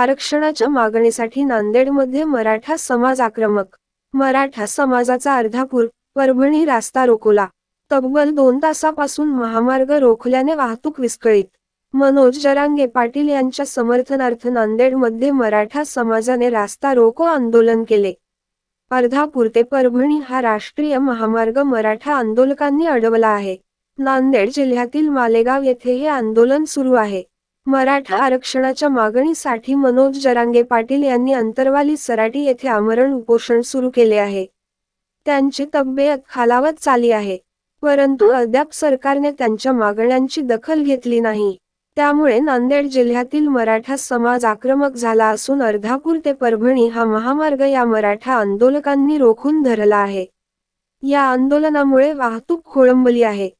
आरक्षणाच्या मागणीसाठी नांदेडमध्ये मराठा समाज आक्रमक मराठा समाजाचा अर्धापूर परभणी रास्ता रोकोला तब्बल दोन तासापासून महामार्ग रोखल्याने वाहतूक विस्कळीत. मनोज जरांगे पाटील यांच्या समर्थनार्थ नांदेडमध्ये मराठा समाजाने रास्ता रोको आंदोलन केले. अर्धापूर ते परभणी हा राष्ट्रीय महामार्ग मराठा आंदोलकांनी अडवला आहे. नांदेड जिल्ह्यातील मालेगाव येथे हे आंदोलन सुरू आहे. मराठा आरक्षणाच्या मागणीसाठी मनोज जरांगे पाटील यांनी अंतरवाली सराटी येथे आमरण उपोषण सुरू केले आहे. त्यांची तब्येत खालावत चाली आहे. परंतु अद्याप सरकारने त्यांच्या मागण्यांची दखल घेतली नाही. त्यामुळे नांदेड जिल्ह्यातील मराठा समाज आक्रमक झाला असून अर्धापूर ते परभणी हा महामार्ग या मराठा आंदोलकांनी रोखून धरला आहे. या आंदोलनामुळे वाहतूक खोळंबली आहे.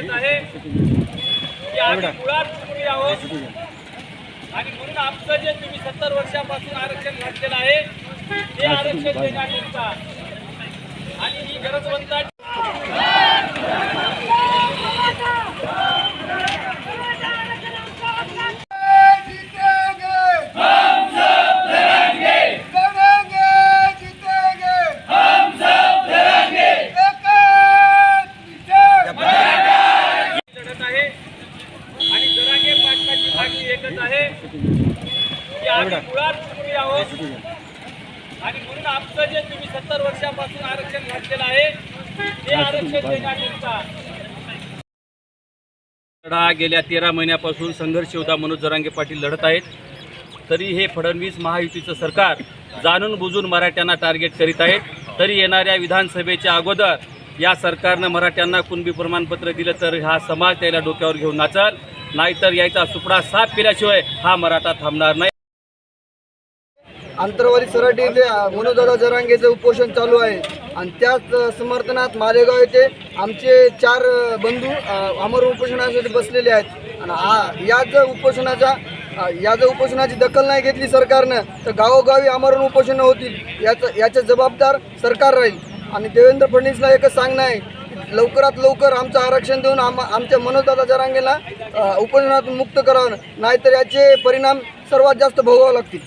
एकच आहे की आम्ही मुळात सुखी आहोत. आणि म्हणून आमचं जे तुम्ही सत्तर वर्षापासून आरक्षण घातलेलं आहे ते आरक्षण देण्यात येतात आणि ही गरजवंतांची आम्ही मुळात सुखी आहोत. आणि म्हणून आमचं जे तुम्ही सत्तर वर्षापासून आरक्षण घातलेलं आहे ते आरक्षण लढा गेल्या तेरा महिन्यापासून संघर्ष योद्धा मनोज जरांगे पाटील लढत आहेत. तरी हे फडणवीस महायुतीचं सरकार जाणून बुजून मराठ्यांना टार्गेट करीत आहेत. तरी येणाऱ्या विधानसभेच्या अगोदर या सरकारनं मराठ्यांना कुणबी प्रमाणपत्र दिलं तर हा समाज त्याला डोक्यावर घेऊन नाचल. नाहीतर याचा सुपडा साफ केल्याशिवाय हा मराठा थांबणार नाही. आंतरवाली सराटी इथे मनोदादा जरांगेचं उपोषण चालू आहे. आणि त्याच समर्थनात मालेगाव येथे आमचे चार बंधू अमर उपोषणासाठी बसलेले आहेत. आणि आ- याच उपोषणाच्या या जर उपोषणाची दखल नाही घेतली सरकारनं तर गावोगावी आमरण उपोषणं होतील याचं याचे जबाबदार सरकार राहील. आणि देवेंद्र फडणवीसला एकच सांगणं आहे लवकरात लवकर आमचं आरक्षण देऊन आम आमच्या मनोजदादा जरांगेला उपोषणातून मुक्त करावं नाहीतर याचे परिणाम सर्वात जास्त भोगावे लागतील.